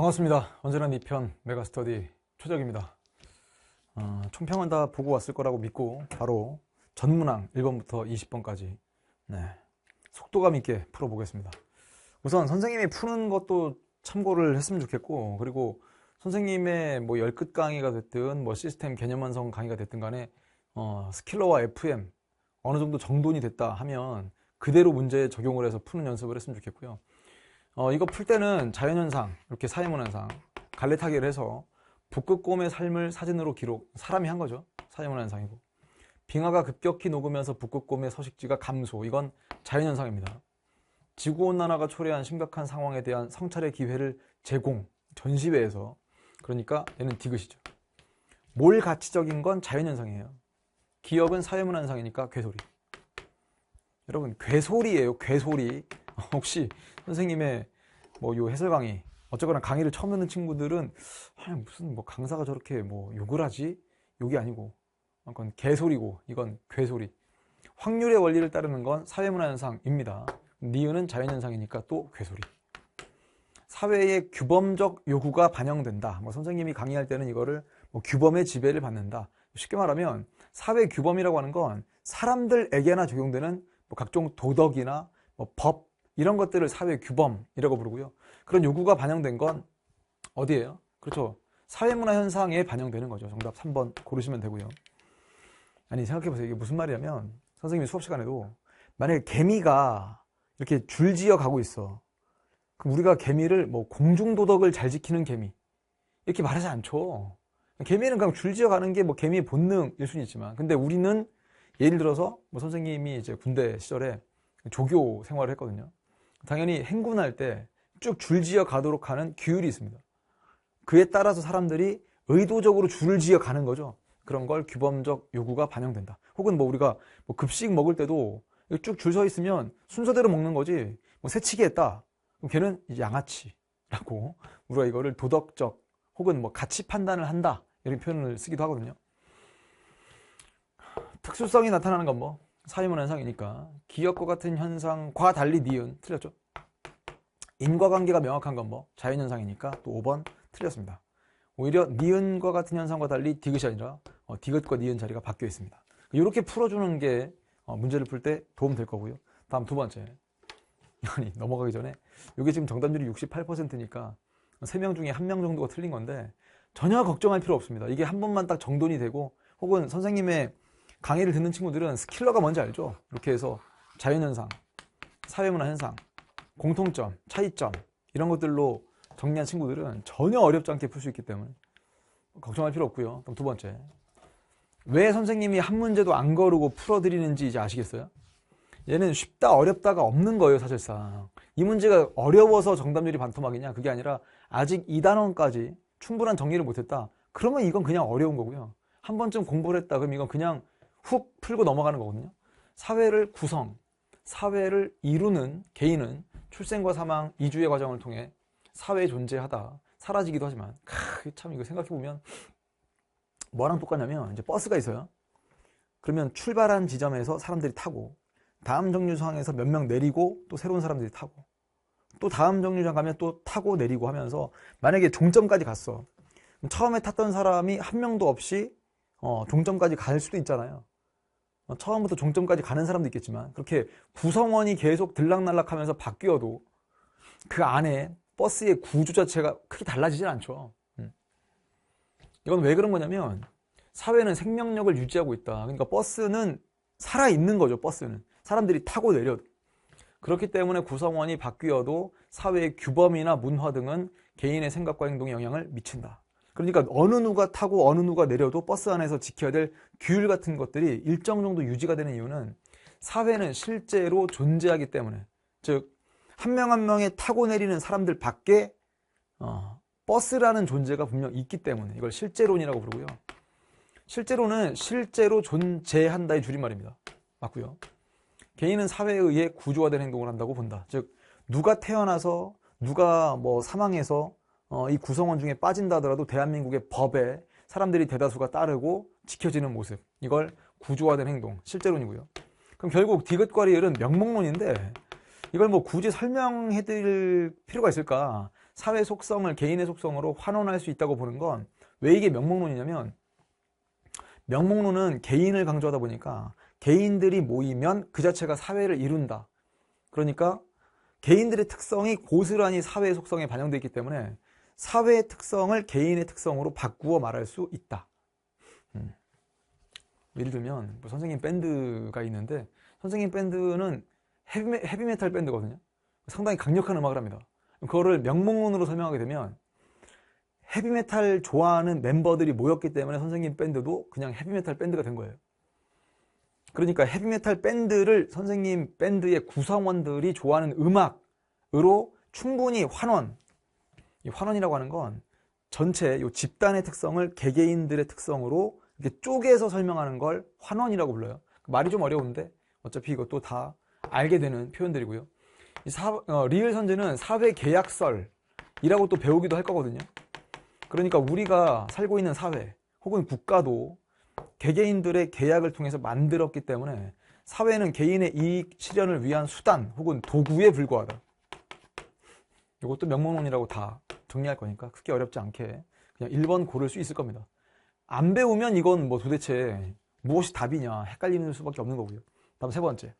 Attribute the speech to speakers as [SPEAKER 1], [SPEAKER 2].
[SPEAKER 1] 반갑습니다. 언제나 니편 메가스터디 초적입니다. 어, 총평은 다 보고 왔을 거라고 믿고 바로 전문항 1번부터 20번까지 네, 속도감 있게 풀어보겠습니다. 우선 선생님이 푸는 것도 참고를 했으면 좋겠고 그리고 선생님의 뭐 열끝 강의가 됐든 뭐 시스템 개념 완성 강의가 됐든 간에 어, 스킬러와 FM 어느 정도 정돈이 됐다 하면 그대로 문제에 적용을 해서 푸는 연습을 했으면 좋겠고요. 어, 이거 풀 때는 자연현상, 이렇게 사회문현상, 갈래타기를 해서 북극곰의 삶을 사진으로 기록, 사람이 한 거죠. 사회문현상이고. 빙하가 급격히 녹으면서 북극곰의 서식지가 감소, 이건 자연현상입니다. 지구온난화가 초래한 심각한 상황에 대한 성찰의 기회를 제공, 전시회에서. 그러니까 얘는 디귿이죠. 몰 가치적인 건 자연현상이에요. 기억은 사회문현상이니까 괴소리. 여러분, 괴소리예요, 괴소리. 혹시 선생님의 뭐 요 해설 강의 어쩌거나 강의를 처음 듣는 친구들은 아니 무슨 뭐 강사가 저렇게 뭐 욕을 하지? 욕이 아니고 그건 개소리고 이건 괴소리. 확률의 원리를 따르는 건 사회문화 현상입니다. 니은은 자연현상이니까 또 괴소리. 사회의 규범적 요구가 반영된다. 뭐 선생님이 강의할 때는 이거를 뭐 규범의 지배를 받는다. 쉽게 말하면 사회 규범이라고 하는 건 사람들에게나 적용되는 뭐 각종 도덕이나 뭐 법 이런 것들을 사회 규범이라고 부르고요. 그런 요구가 반영된 건 어디예요? 그렇죠. 사회문화 현상에 반영되는 거죠. 정답 3번 고르시면 되고요. 아니 생각해보세요. 이게 무슨 말이냐면 선생님이 수업 시간에도 만약에 개미가 이렇게 줄지어 가고 있어. 그럼 우리가 개미를 뭐 공중도덕을 잘 지키는 개미 이렇게 말하지 않죠. 개미는 그냥 줄지어 가는 게 뭐 개미의 본능일 수는 있지만 근데 우리는 예를 들어서 뭐 선생님이 이제 군대 시절에 조교 생활을 했거든요. 당연히 행군할 때 쭉 줄지어 가도록 하는 규율이 있습니다. 그에 따라서 사람들이 의도적으로 줄을 지어 가는 거죠. 그런 걸 규범적 요구가 반영된다. 혹은 뭐 우리가 뭐 급식 먹을 때도 쭉 줄 서 있으면 순서대로 먹는 거지. 뭐 새치기 했다. 그럼 걔는 양아치라고 우리가 이거를 도덕적 혹은 뭐 가치 판단을 한다. 이런 표현을 쓰기도 하거든요. 특수성이 나타나는 건 뭐 사회문 현상이니까 기억과 같은 현상과 달리 니은 틀렸죠. 인과관계가 명확한 건 뭐 자연현상이니까 또 5번 틀렸습니다. 오히려 니은과 같은 현상과 달리 디귿이 아니라 어, 디귿과 니은 자리가 바뀌어 있습니다. 이렇게 풀어주는 게 어, 문제를 풀 때 도움 될 거고요. 다음 두 번째. 아니 넘어가기 전에 이게 지금 정답률이 68%니까 3명 중에 1명 정도가 틀린 건데 전혀 걱정할 필요 없습니다. 이게 한 번만 딱 정돈이 되고 혹은 선생님의 강의를 듣는 친구들은 스킬러가 뭔지 알죠? 이렇게 해서 자연현상, 사회문화 현상, 공통점, 차이점 이런 것들로 정리한 친구들은 전혀 어렵지 않게 풀 수 있기 때문에 걱정할 필요 없고요. 그럼 두 번째. 왜 선생님이 한 문제도 안 거르고 풀어드리는지 이제 아시겠어요? 얘는 쉽다 어렵다가 없는 거예요 사실상 이 문제가 어려워서 정답률이 반토막이냐 그게 아니라 아직 2단원까지 충분한 정리를 못했다 그러면 이건 그냥 어려운 거고요 한 번쯤 공부를 했다 그럼 이건 그냥 훅 풀고 넘어가는 거거든요. 사회를 구성 사회를 이루는 개인은 출생과 사망, 이주의 과정을 통해 사회에 존재하다 사라지기도 하지만 크, 참 이거 생각해보면 뭐랑 똑같냐면 이제 버스가 있어요. 그러면 출발한 지점에서 사람들이 타고 다음 정류장에서 몇 명 내리고 또 새로운 사람들이 타고 또 다음 정류장 가면 또 타고 내리고 하면서 만약에 종점까지 갔어. 처음에 탔던 사람이 한 명도 없이 어, 종점까지 갈 수도 있잖아요. 어, 처음부터 종점까지 가는 사람도 있겠지만 그렇게 구성원이 계속 들락날락하면서 바뀌어도 그 안에 버스의 구조 자체가 크게 달라지진 않죠. 음. 이건 왜 그런 거냐면 사회는 생명력을 유지하고 있다. 그러니까 버스는 살아 있는 거죠. 버스는 사람들이 타고 내려도 그렇기 때문에 구성원이 바뀌어도 사회의 규범이나 문화 등은 개인의 생각과 행동에 영향을 미친다. 그러니까 어느 누가 타고 어느 누가 내려도 버스 안에서 지켜야 될 규율 같은 것들이 일정 정도 유지가 되는 이유는 사회는 실제로 존재하기 때문에 즉 한명한 명의 타고 내리는 사람들 밖에 어, 버스라는 존재가 분명 있기 때문에 이걸 실제론이라고 부르고요. 실제로는 실제로 존재한다의 줄임말입니다. 맞고요. 개인은 사회에 의해 구조화된 행동을 한다고 본다. 즉 누가 태어나서 누가 뭐 사망해서 어, 이 구성원 중에 빠진다 하더라도 대한민국의 법에 사람들이 대다수가 따르고 지켜지는 모습. 이걸 구조화된 행동 실제론이고요. 그럼 결국 디귿과 리을은 명목론인데 이걸 뭐 굳이 설명해 드릴 필요가 있을까? 사회 속성을 개인의 속성으로 환원할 수 있다고 보는 건 왜 이게 명목론이냐면 명목론은 개인을 강조하다 보니까 개인들이 모이면 그 자체가 사회를 이룬다. 그러니까 개인들의 특성이 고스란히 사회의 속성에 반영되어 있기 때문에 사회의 특성을 개인의 특성으로 바꾸어 말할 수 있다. 음. 예를 들면 뭐 선생님 밴드가 있는데 선생님 밴드는 헤비메, 헤비메탈 밴드거든요. 상당히 강력한 음악을 합니다. 그거를 명목론으로 설명하게 되면 헤비메탈 좋아하는 멤버들이 모였기 때문에 선생님 밴드도 그냥 헤비메탈 밴드가 된 거예요. 그러니까 헤비메탈 밴드를 선생님 밴드의 구성원들이 좋아하는 음악으로 충분히 환원, 이 환원이라고 하는 건 전체 요 집단의 특성을 개개인들의 특성으로 이렇게 쪼개서 설명하는 걸 환원이라고 불러요. 말이 좀 어려운데 어차피 이것도 다 알게 되는 표현들이고요. 이 사, 어, 리을 선제는 사회 계약설이라고 또 배우기도 할 거거든요. 그러니까 우리가 살고 있는 사회 혹은 국가도 개개인들의 계약을 통해서 만들었기 때문에 사회는 개인의 이익 실현을 위한 수단 혹은 도구에 불과하다. 이것도 명문론이라고 다 정리할 거니까 크게 어렵지 않게 그냥 1번 고를 수 있을 겁니다. 안 배우면 이건 뭐 도대체 무엇이 답이냐 헷갈리는 수밖에 없는 거고요. 다음 세 번째.